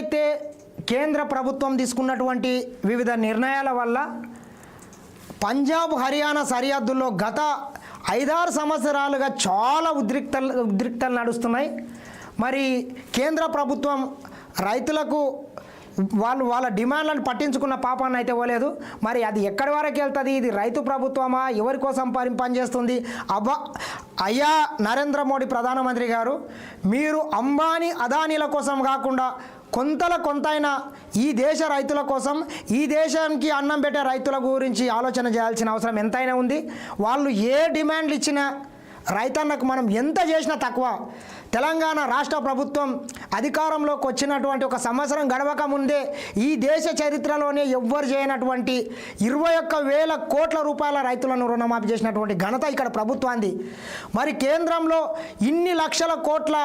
ఏదైతే కేంద్ర ప్రభుత్వం తీసుకున్నటువంటి వివిధ నిర్ణయాల వల్ల పంజాబ్ హర్యానా సరిహద్దుల్లో గత ఐదారు సంవత్సరాలుగా చాలా ఉద్రిక్తలు ఉద్రిక్తలు నడుస్తున్నాయి. మరి కేంద్ర ప్రభుత్వం రైతులకు వాళ్ళు వాళ్ళ డిమాండ్లను పట్టించుకున్న పాపాన్ని అయితే పోలేదు. మరి అది ఎక్కడి వరకు వెళ్తుంది? ఇది రైతు ప్రభుత్వమా? ఎవరి కోసం పని పనిచేస్తుంది అబ్బా అయ్యా నరేంద్ర మోడీ ప్రధానమంత్రి గారు మీరు అంబానీ అదానీల కోసం కాకుండా కొంతల కొంతైనా ఈ దేశ రైతుల కోసం ఈ దేశానికి అన్నం పెట్టే రైతుల గురించి ఆలోచన చేయాల్సిన అవసరం ఎంతైనా ఉంది. వాళ్ళు ఏ డిమాండ్లు ఇచ్చినా రైతన్నకు మనం ఎంత చేసినా తక్కువ. తెలంగాణ రాష్ట్ర ప్రభుత్వం అధికారంలోకి వచ్చినటువంటి ఒక సంవత్సరం గడవక ముందే ఈ దేశ చరిత్రలోనే ఎవ్వరు చేయనటువంటి ఇరవై ఒక్క వేల కోట్ల రూపాయల రైతులను రుణమాఫీ చేసినటువంటి ఘనత ఇక్కడ ప్రభుత్వాన్ని మరి కేంద్రంలో ఇన్ని లక్షల కోట్ల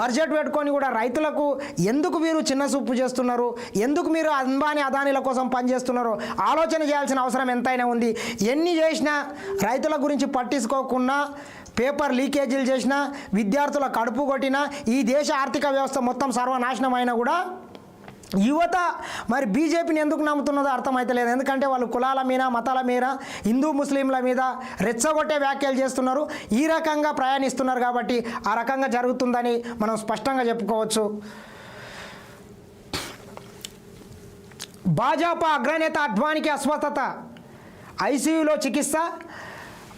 బడ్జెట్ పెట్టుకొని కూడా రైతులకు ఎందుకు మీరు చిన్న చూపు చేస్తున్నారు? ఎందుకు మీరు అంబానీ అదానీల కోసం పనిచేస్తున్నారు ఆలోచన చేయాల్సిన అవసరం ఎంతైనా ఉంది. ఎన్ని చేసినా రైతుల గురించి పట్టించుకోకుండా పేపర్ లీకేజీలు చేసినా విద్యార్థుల కడుపు కొట్టినా ఈ దేశ ఆర్థిక వ్యవస్థ మొత్తం సర్వనాశనం అయినా కూడా యువత మరి బీజేపీని ఎందుకు నమ్ముతున్నదో అర్థమైతలేదు ఎందుకంటే వాళ్ళు కులాల మీద మతాల మీద హిందూ ముస్లింల మీద రెచ్చగొట్టే వ్యాఖ్యలు చేస్తున్నారు. ఈ రకంగా ప్రయాణిస్తున్నారు కాబట్టి ఆ రకంగా జరుగుతుందని మనం స్పష్టంగా చెప్పుకోవచ్చు. భాజపా అగ్రనేత అద్వానికి అస్వస్థత. ఐసీయూలో చికిత్స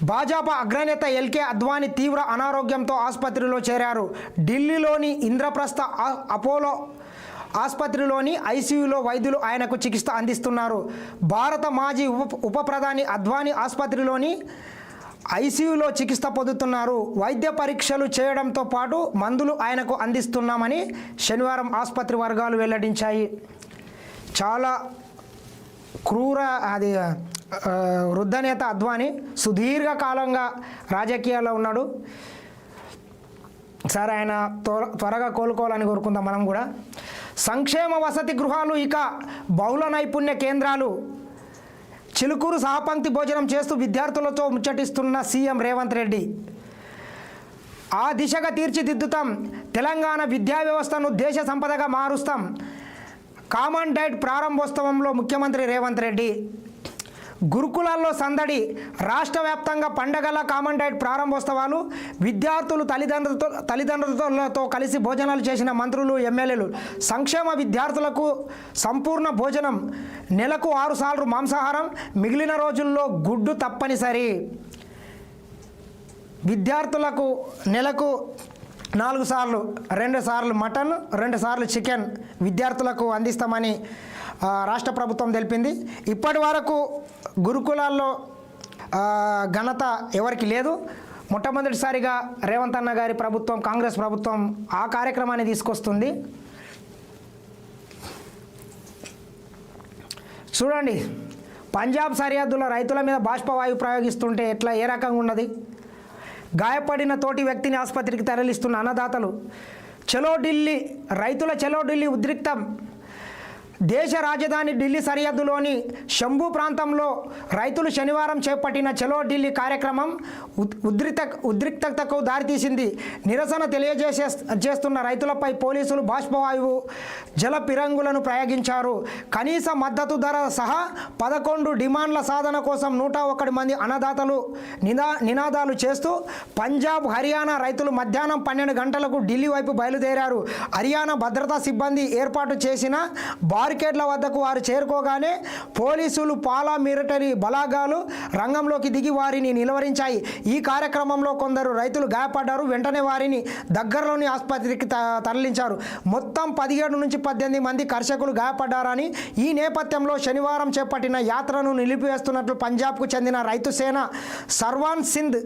భాజపా అగ్రనేత ఎల్కే అద్వానీ తీవ్ర అనారోగ్యంతో ఆసుపత్రిలో చేరారు. ఢిల్లీలోని ఇంద్రప్రస్థ అపోలో ఆసుపత్రిలోని ఐసీయూలో వైద్యులు ఆయనకు చికిత్స అందిస్తున్నారు. భారత మాజీ ఉప ఉప ప్రధాని అద్వానీ ఆసుపత్రిలోని ఐసీయూలో చికిత్స పొందుతున్నారు. వైద్య పరీక్షలు చేయడంతో పాటు మందులు ఆయనకు అందిస్తున్నామని శనివారం ఆసుపత్రి వర్గాలు వెల్లడించాయి. చాలా క్రూర అది వృద్ధ నేత అద్వానీ సుదీర్ఘకాలంగా రాజకీయాల్లో ఉన్నాడు. సార్ ఆయన త్వర త్వరగా కోలుకోవాలని కోరుకుందాం మనం కూడా. సంక్షేమ వసతి గృహాలు ఇక బహుళ నైపుణ్య కేంద్రాలు. చిలుకూరు సహపంక్తి భోజనం చేస్తూ విద్యార్థులతో ముచ్చటిస్తున్న సీఎం రేవంత్ రెడ్డి. ఆ దిశగా తీర్చిదిద్దుతాం. తెలంగాణ విద్యా వ్యవస్థను దేశ సంపదగా మారుస్తాం. కామన్ డైట్ ప్రారంభోత్సవంలో ముఖ్యమంత్రి రేవంత్ రెడ్డి. గురుకులాల్లో సందడి రాష్ట్ర వ్యాప్తంగా పండగల కామన్ డైట్ ప్రారంభోత్సవాలు విద్యార్థులు తల్లిదండ్రులతో తల్లిదండ్రులతో కలిసి భోజనాలు చేసిన మంత్రులు ఎమ్మెల్యేలు సంక్షేమ విద్యార్థులకు సంపూర్ణ భోజనం నెలకు ఆరుసార్లు మాంసాహారం మిగిలిన రోజుల్లో గుడ్డు తప్పనిసరి. విద్యార్థులకు నెలకు నాలుగు సార్లు రెండు సార్లు మటన్ రెండు సార్లు చికెన్ విద్యార్థులకు అందిస్తామని రాష్ట్ర ప్రభుత్వం తెలిపింది. ఇప్పటి వరకు గురుకులాల్లో ఘనత ఎవరికి లేదు. మొట్టమొదటిసారిగా రేవంత్ అన్న గారి ప్రభుత్వం కాంగ్రెస్ ప్రభుత్వం ఆ కార్యక్రమాన్ని తీసుకొస్తుంది. చూడండి పంజాబ్ సరిహద్దులో రైతుల మీద బాష్పవాయువు ప్రయోగిస్తుంటే ఎట్లా ఏ రకంగా ఉన్నది? గాయపడిన తోటి వ్యక్తిని ఆసుపత్రికి తరలిస్తున్న అన్నదాతలు చలో ఢిల్లీ రైతుల చలో ఢిల్లీ ఉద్రిక్తం దేశ రాజధాని ఢిల్లీ సరిహద్దులోని శంభు ప్రాంతంలో రైతులు శనివారం చేపట్టిన చలో ఢిల్లీ కార్యక్రమం ఉద్రిత ఉద్రిక్త ఉద్రిక్తతకు దారితీసింది. నిరసన తెలియజేసే చేస్తున్న రైతులపై పోలీసులు బాష్పవాయువు జల పిరంగులను ప్రయోగించారు. కనీస మద్దతు ధర సహా పదకొండు డిమాండ్ల సాధన కోసం నూట ఒకటి మంది అన్నదాతలు నినా నినాదాలు చేస్తూ పంజాబ్ హర్యానా రైతులు మధ్యాహ్నం పన్నెండు గంటలకు ఢిల్లీ వైపు బయలుదేరారు. హర్యానా భద్రతా సిబ్బంది ఏర్పాటు చేసిన భారీ బారికేడ్ల వద్దకు వారు చేరుకోగానే పోలీసులు పాలా మిలిటరీ బలాగాలు రంగంలోకి దిగి వారిని నిలువరించాయి. ఈ కార్యక్రమంలో కొందరు రైతులు గాయపడ్డారు. వెంటనే వారిని దగ్గరలోని ఆసుపత్రికి త- తరలించారు. మొత్తం పదిహేడు నుంచి పద్దెనిమిది మంది కర్షకులు గాయపడ్డారని ఈ నేపథ్యంలో శనివారం చేపట్టిన యాత్రను నిలిపివేస్తున్నట్లు పంజాబ్కు చెందిన రైతు సేన సర్వాన్ సింధ్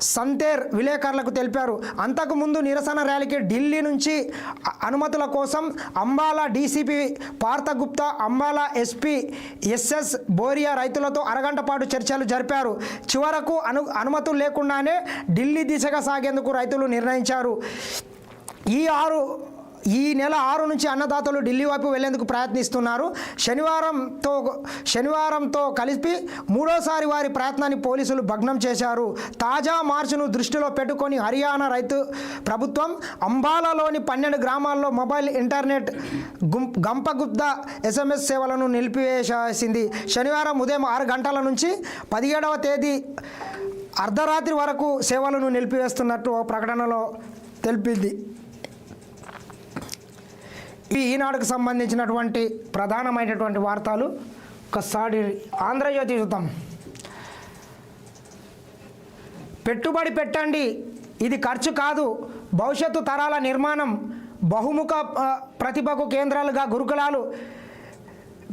సంతేర్ విలేకరులకు తెలిపారు. అంతకుముందు నిరసన ర్యాలీకి ఢిల్లీ నుంచి అనుమతుల కోసం Ambala DCP Partha Gupta Ambala SP SS Boria రైతులతో అరగంట పాటు చర్చలు జరిపారు. చివరకు అను అనుమతులు లేకుండానే ఢిల్లీ దిశగా సాగేందుకు రైతులు నిర్ణయించారు. ఈ ఆరు ఈ నెల ఆరు నుంచి అన్నదాతలు ఢిల్లీ వైపు వెళ్ళేందుకు ప్రయత్నిస్తున్నారు. శనివారంతో శనివారంతో కలిపి మూడోసారి వారి ప్రయత్నాన్ని పోలీసులు భగ్నం చేశారు. తాజా మార్చును దృష్టిలో పెట్టుకొని హర్యానా రైతు ప్రభుత్వం అంబాలాలోని పన్నెండు గ్రామాల్లో మొబైల్ ఇంటర్నెట్ గుం గంపగుప్త ఎస్ఎంఎస్ సేవలను నిలిపివేసేసింది. శనివారం ఉదయం ఆరు గంటల నుంచి పదిహేడవ తేదీ అర్ధరాత్రి వరకు సేవలను నిలిపివేస్తున్నట్టు ఓ ప్రకటనలో తెలిపింది. ఇవి ఈనాడుకు సంబంధించినటువంటి ప్రధానమైనటువంటి వార్తలు ఒకసారి ఆంధ్రజ్యోతి చూద్దాం పెట్టుబడి పెట్టండి ఇది ఖర్చు కాదు. భవిష్యత్తు తరాల నిర్మాణం బహుముఖ ప్రతిభకు కేంద్రాలుగా గురుకులాలు.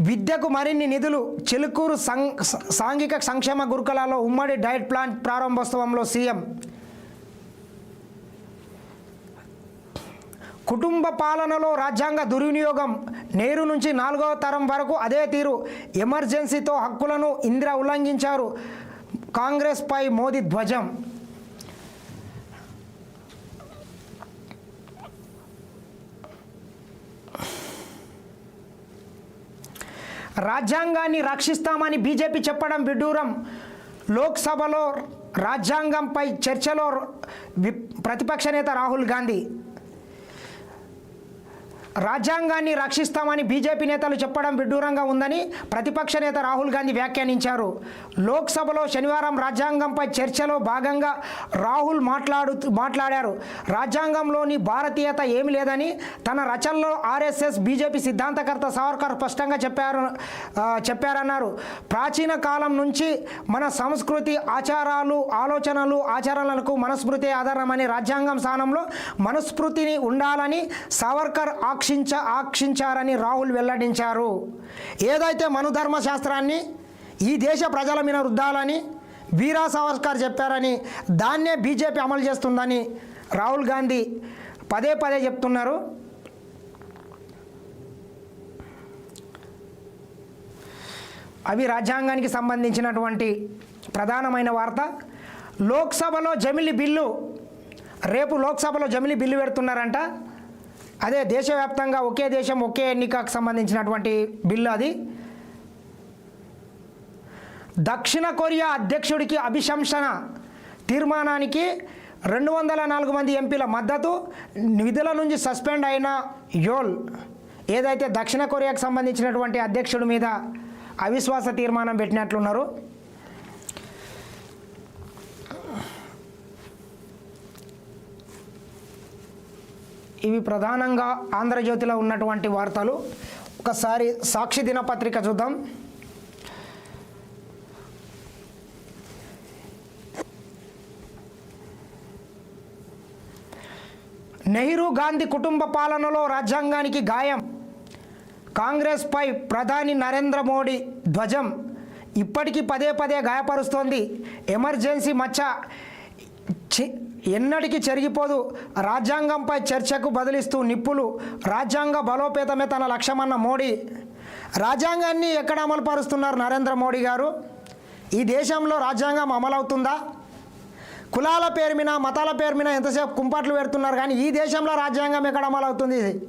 విద్యకు మరిన్ని నిధులు చిలుకూరు సాంఘిక సంక్షేమ గురుకులాల్లో ఉమ్మడి డైట్ ప్లాన్ ప్రారంభోత్సవంలో సీఎం కుటుంబ పాలనలో రాజ్యాంగ దుర్వినియోగం నేరు నుంచి నాలుగవ తరం వరకు అదే తీరు. ఎమర్జెన్సీతో హక్కులను ఇందిర ఉల్లంఘించారు కాంగ్రెస్పై మోదీ ధ్వజం. రాజ్యాంగాన్ని రక్షిస్తామని బీజేపీ చెప్పడం విడ్డూరం. లోక్సభలో రాజ్యాంగంపై చర్చలో ప్రతిపక్ష నేత రాహుల్ గాంధీ. రాజ్యాంగాన్ని రక్షిస్తామని బీజేపీ నేతలు చెప్పడం విడ్డూరంగా ఉందని ప్రతిపక్ష నేత రాహుల్ గాంధీ వ్యాఖ్యానించారు. లోక్సభలో శనివారం రాజ్యాంగంపై చర్చలో భాగంగా రాహుల్ మాట్లాడు మాట్లాడారు. రాజ్యాంగంలోని భారతీయత ఏమి లేదని తన రచనలో ఆర్ఎస్ఎస్ బీజేపీ సిద్ధాంతకర్త సావర్కర్ స్పష్టంగా చెప్పారు చెప్పారన్నారు. ప్రాచీన కాలం నుంచి మన సంస్కృతి ఆచారాలు ఆలోచనలు ఆచరణలకు మనస్మృతి ఆధారమని రాజ్యాంగం స్థానంలో మనుస్మృతిని ఉండాలని సావర్కర్ ఆక్షించ ఆక్షించారని రాహుల్ వెల్లడించారు. ఏదైతే మనుధర్మ శాస్త్రాన్ని ఈ దేశ ప్రజల మీద రుద్దాలని వీరా సావర్కర్ చెప్పారని దాన్నే బీజేపీ అమలు చేస్తుందని రాహుల్ గాంధీ పదే పదే చెప్తున్నారు. అవి రాజ్యాంగానికి సంబంధించినటువంటి ప్రధానమైన వార్త. లోక్సభలో జమిలి బిల్లు రేపు లోక్సభలో జమిలి బిల్లు పెడుతున్నారంట. అదే దేశవ్యాప్తంగా ఒకే దేశం ఒకే ఎన్నికకు సంబంధించినటువంటి బిల్లు అది. దక్షిణ కొరియా అధ్యక్షుడికి అభిశంసన తీర్మానానికి రెండు వందల నాలుగు మంది ఎంపీల మద్దతు నిధుల నుంచి సస్పెండ్ అయిన యోల్ ఏదైతే దక్షిణ కొరియాకు సంబంధించినటువంటి అధ్యక్షుడి మీద అవిశ్వాస తీర్మానం పెట్టినట్లున్నారు. ఇవి ప్రధానంగా ఆంధ్రజ్యోతిలో ఉన్నటువంటి వార్తలు. ఒకసారి సాక్షి దినపత్రిక చూద్దాం. నెహ్రూ గాంధీ కుటుంబ పాలనలో రాజ్యాంగానికి గాయం. కాంగ్రెస్పై ప్రధాని నరేంద్ర మోడీ ధ్వజం. ఇప్పటికీ పదే పదే గాయపరుస్తోంది. ఎమర్జెన్సీ మచ్చ. చి- ఎన్నటికీ చెరిగిపోదు. రాజ్యాంగంపై చర్చకు బదిలిస్తూ నిప్పులు. రాజ్యాంగ బలోపేతమే తన లక్ష్యమన్న మోడీ. రాజ్యాంగాన్ని ఎక్కడ అమలు పరుస్తున్నారు నరేంద్ర మోడీ గారు? ఈ దేశంలో రాజ్యాంగం అమలవుతుందా? కులాల పేరు మీద మతాల పేరు మీద ఎంతసేపు కుంపట్లు పెడుతున్నారు? కానీ ఈ దేశంలో రాజ్యాంగం ఎక్కడ అమలవుతుంది?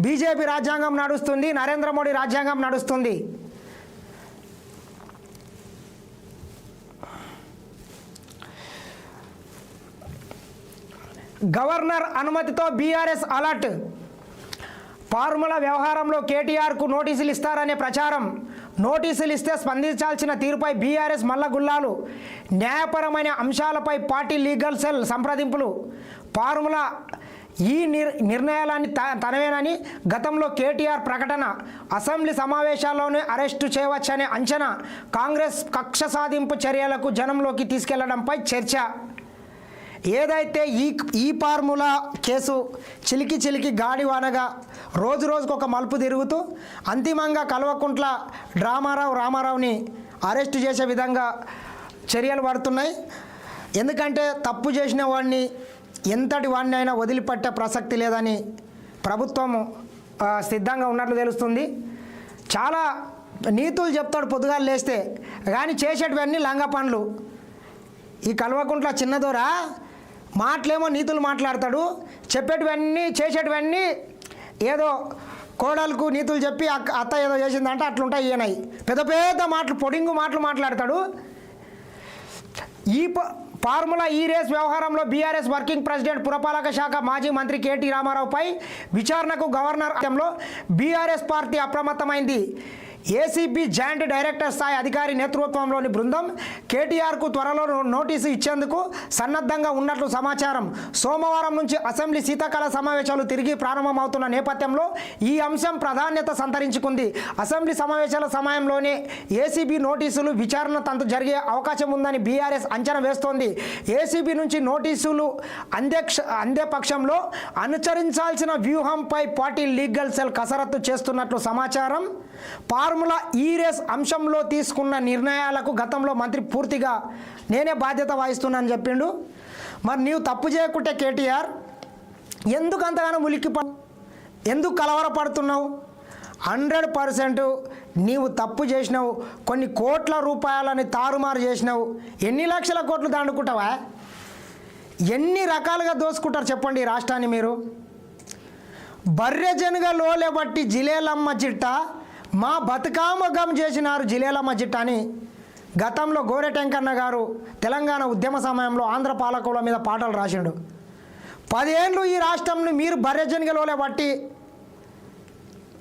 బీజేపీ రాజ్యాంగం నడుస్తుంది నరేంద్ర మోడీ రాజ్యాంగం నడుస్తుంది. గవర్నర్ అనుమతితో బీఆర్ఎస్ అలర్ట్. ఫార్ములా వ్యవహారంలో కేటీఆర్కు నోటీసులు ఇస్తారనే ప్రచారం. నోటీసులు ఇస్తే స్పందించాల్సిన తీరుపై బీఆర్ఎస్ మల్లగుల్లాలు న్యాయపరమైన అంశాలపై పార్టీ లీగల్ సెల్ సంప్రదింపులు. ఫార్ములా ఈ నిర్ నిర్ణయాలని తనవేనని గతంలో కేటీఆర్ ప్రకటన. అసెంబ్లీ సమావేశాల్లోనే అరెస్టు చేయవచ్చనే అంచనా కాంగ్రెస్ కక్ష సాధింపు చర్యలకు జనంలోకి తీసుకెళ్ళడంపై చర్చ. ఏదైతే ఈ ఈ ఫార్ములా కేసు చిలికి చిలికి గాడివానగా రోజు రోజుకు ఒక మలుపు తిరుగుతూ అంతిమంగా కల్వకుంట్ల డ్రామారావు రామారావుని అరెస్ట్ చేసే విధంగా చర్యలు పడుతున్నాయి. ఎందుకంటే తప్పు చేసిన వాడిని ఎంతటి వాడిని అయినా వదిలిపెట్టే ప్రసక్తి లేదని ప్రభుత్వం సిద్ధంగా ఉన్నట్లు తెలుస్తుంది. చాలా నీతులు చెప్తాడు పొద్దుగాలు లేస్తే కానీ చేసేటివన్నీ లంగ పనులు ఈ కల్వకుంట్ల చిన్నదోరా? మాటలేమో నీతులు మాట్లాడతాడు. చెప్పేటివన్నీ చేసేటివన్నీ ఏదో కోడలకు నీతులు చెప్పి అక్క అత్త ఏదో చేసిందంటే అట్లుంటాయి ఈయనయి. పెద్ద పెద్ద మాటలు పొడింగు మాటలు మాట్లాడతాడు. ఈ ప- ఫార్ములా ఈ రేస్ వ్యవహారంలో బీఆర్ఎస్ వర్కింగ్ ప్రెసిడెంట్ పురపాలక శాఖ మాజీ మంత్రి కేటీ రామారావుపై విచారణకు గవర్నర్ బీఆర్ఎస్ పార్టీ అప్రమత్తమైంది. ఏసీబీ జాయింట్ డైరెక్టర్ స్థాయి అధికారి నేతృత్వంలోని బృందం కేటీఆర్కు త్వరలో నోటీసు ఇచ్చేందుకు సన్నద్ధంగా ఉన్నట్లు సమాచారం. సోమవారం నుంచి అసెంబ్లీ శీతాకాల సమావేశాలు తిరిగి ప్రారంభమవుతున్న నేపథ్యంలో ఈ అంశం ప్రాధాన్యత సంతరించుకుంది. అసెంబ్లీ సమావేశాల సమయంలోనే ఏసీబీ నోటీసులు విచారణ తంతు జరిగే అవకాశం ఉందని బీఆర్ఎస్ అంచనా వేస్తోంది. ఏసీబీ నుంచి నోటీసులు అందే క్ష- అందే పక్షంలో అనుసరించాల్సిన వ్యూహంపై పార్టీ లీగల్ సెల్ కసరత్తు చేస్తున్నట్లు సమాచారం. ఫార్ములా ఈ రేస్ అంశంలో తీసుకున్న నిర్ణయాలకు గతంలో మంత్రి పూర్తిగా నేనే బాధ్యత వహిస్తున్నానని చెప్పిండు. మరి నీవు తప్పు చేయకుంటే కేటీఆర్ ఎందుకు అంతగానో ఉలిక్కి ఎందుకు కలవరపడుతున్నావు? హండ్రెడ్ పర్సెంట్ నీవు తప్పు చేసినావు. కొన్ని కోట్ల రూపాయలని తారుమారు చేసినావు. ఎన్ని లక్షల కోట్లు దాడుకుంటావా? ఎన్ని రకాలుగా దోసుకుంటారు చెప్పండి ఈ రాష్ట్రాన్ని మీరు? బర్రెజనుగా లోలే బట్టి జిలేలమ్మ చిట్ట మా బతుకామగం చేసినారు జిలేలమ్మ చిట్ట అని గతంలో గోరెటెంకన్న గారు తెలంగాణ ఉద్యమ సమయంలో ఆంధ్ర పాలకుల మీద పాటలు రాసిండు. పదేళ్ళు ఈ రాష్ట్రంని మీరు బర్రెజనుగా పట్టి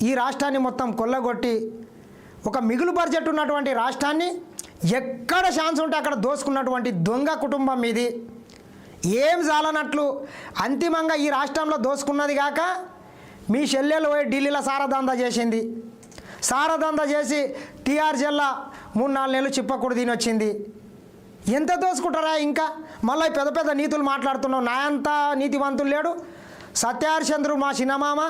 ఈ రాష్ట్రాన్ని మొత్తం కొల్లగొట్టి ఒక మిగులు బడ్జెట్ ఉన్నటువంటి రాష్ట్రాన్ని ఎక్కడ ఛాన్స్ ఉంటే అక్కడ దోసుకున్నటువంటి దొంగ కుటుంబం మీది. ఏం చాలనట్లు అంతిమంగా ఈ రాష్ట్రంలో దోసుకున్నది కాక మీ చెల్లెలు పోయి ఢిల్లీలో సారదందా చేసింది. సారదంద చేసి టీఆర్ జిల్లా మూడు నాలుగు నెలలు చిప్పకూడు దీని వచ్చింది. ఎంత దోసుకుంటారా ఇంకా? మళ్ళీ పెద్ద పెద్ద నీతులు మాట్లాడుతున్నావు. నా అంత నీతివంతులు లేడు. సత్యహరిచంద్రుడు మా చిన్నమామ.